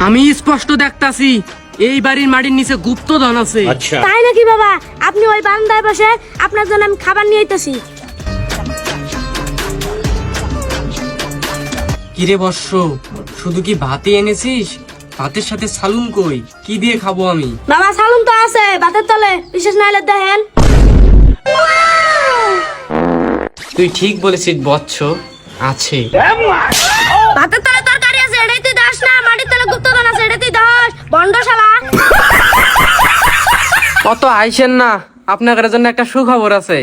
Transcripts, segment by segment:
আমি স্পষ্ট দেখতাছি এই বাড়ির মাটির নিচে গুপ্ত ধন আছে তাই নাকি বাবা? আপনি ওই বারান্দায় বসে আপনার জন্য আমি খাবার নিয়ে আইতেছি। কিরে বর্ষ শুধু কি ভাতই এনেছিস? ভাতের সাথে সালুন কই? কি দিয়ে খাব আমি? বাবা সালুন তো আছে ভাতের তলে। বিশেষ নাইলে দেখেন। তুই ঠিক বলেছিস বৎস আছে। ভাতের তলে তরকারি আছে এটাই তুই দাস না মাটির তলে গুপ্তধন আছে এটাই তুই দাস বন্ডশালা অত আইসেন না আপনার জন্য একটা সুখবর আছে।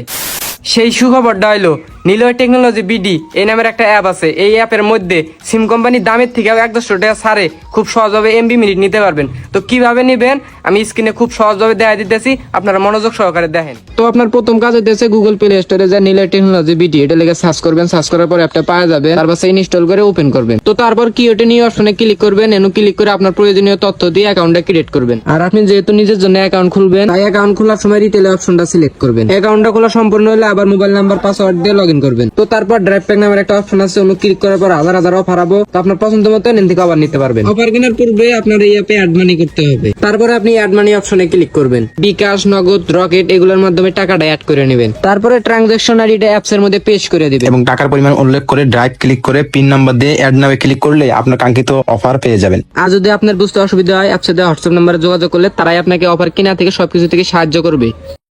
সেই সুখবরটা হইল নিলয় টেকনোলজি বিডি এই নামের একটা অ্যাপ আছে। এই অ্যাপের মধ্যে সিম কোম্পানির দামের থেকে এক দশশো টাকা ছাড়ে। খুব সহজভাবে এমবি মিনিট নিতে পারবেন। তো কীভাবে নেবেন? আমি স্ক্রিনে খুব সহজভাবে দেখা দিতেছি। আপনারা মনোযোগ সহকারে দেখেন। তো আপনার প্রথম কাজ হতেছে গুগল প্লে স্টোরে যে নিলয় টেকনোলজি বিডি এটা লেগে সার্চ করবেন। সার্চ করার পর অ্যাপটা পাওয়া যাবে। তারপর সেই ইনস্টল করে ওপেন করবেন। তো তারপর কি ওটা নিয়ে অপশনে ক্লিক করবেন? এনু ক্লিক করে আপনার প্রয়োজনীয় তথ্য দিয়ে অ্যাকাউন্টটা ক্রিয়েট করবেন। আর আপনি যেহেতু নিজের জন্য অ্যাকাউন্ট খুলবেন, তাই অ্যাকাউন্ট খোলার সময় রিটেল অপশনটা সিলেক্ট করবেন। অ্যাকাউন্টটা খোলা সম্পূর্ণ হলে আবার মোবাইল নাম্বার পাসওয়ার্ড দিয়ে লগ করবেন। তো তারপর ড্রাইভ প্যাক নামের একটা অপশন আছে অনু ক্লিক করার পর হাজার হাজার অফার হাবো তো আপনার পছন্দ মতো এন থেকে আবার নিতে পারবেন। অফার কেনার পূর্বে আপনার এই অ্যাপে অ্যাড মানি করতে হবে। তারপরে আপনি অ্যাড মানি অপশনে ক্লিক করবেন। বিকাশ নগদ রকেট এগুলোর মাধ্যমে টাকাটা অ্যাড করে নেবেন। তারপরে ট্রানজাকশন আর এটা অ্যাপস এর মধ্যে পেশ করে দিবেন। এবং টাকার পরিমাণ উল্লেখ করে ড্রাইভ ক্লিক করে পিন নাম্বার দিয়ে অ্যাড নামে ক্লিক করলে আপনার কাঙ্ক্ষিত অফার পেয়ে যাবেন। আর যদি আপনার বুঝতে অসুবিধা হয় অ্যাপসে দেওয়া হোয়াটসঅ্যাপ নাম্বারে যোগাযোগ করলে তারাই আপনাকে অফার কেনা থেকে সবকিছু থেকে সাহায্য করবে।